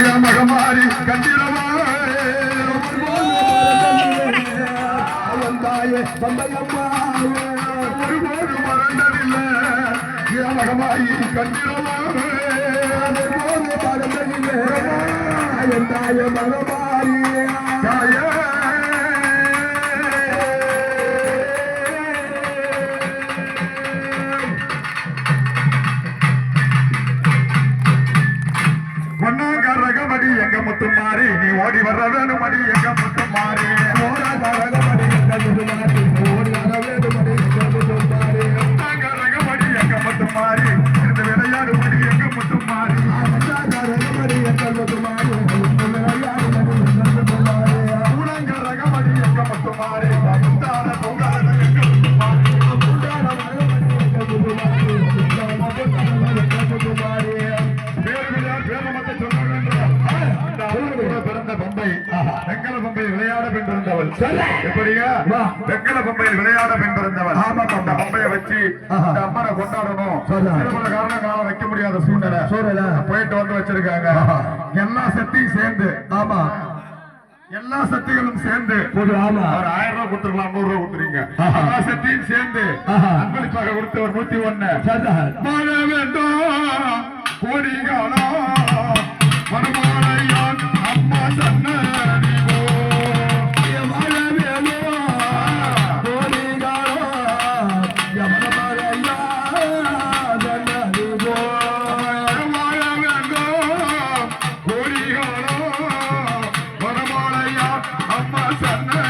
என் மகமாரி கண்டிரவா ஒருபோது மறந்ததில்லை. என் மகமாரி கண்டிரவா எங்க முத்து மாறி நீ ஓடி வர வேணுமடி எங்க முத்து மாறி பொன்னாங்கரகமடி எங்க முத்து மாறி. இருந்து விளையாடுமடி எங்க முத்து மாறி எங்க முத்து மாறி முத்தான பொங்கால எங்க முத்து மாறி சொல்ல வேண்டும். விளையாட பிறந்தவள் எப்படிங்க வெங்கல பொம்பையில் விளையாட பிறந்தவள் அந்த பொம்பையை வச்சு இந்த அம்மனை கொண்டாடணும். சில வைக்க முடியாத சூழ்நிலை. போயிட்டு வந்து வச்சிருக்காங்க. எல்லா சக்தியும் சேர்ந்து. ஆமா. எல்லா சக்திகளும் சேர்ந்து. ஒரு ஆயிரம் ரூபாய் கொடுத்துருக்கலாம் நூறு ரூபாய் கொடுத்துறீங்க. எல்லா சக்தியும் சேர்ந்து. அன்பளிப்பாக கொடுத்து ஒரு நூத்தி ஒண்ணு மழை வேண்டும் அம்மா சொன்ன Ama sana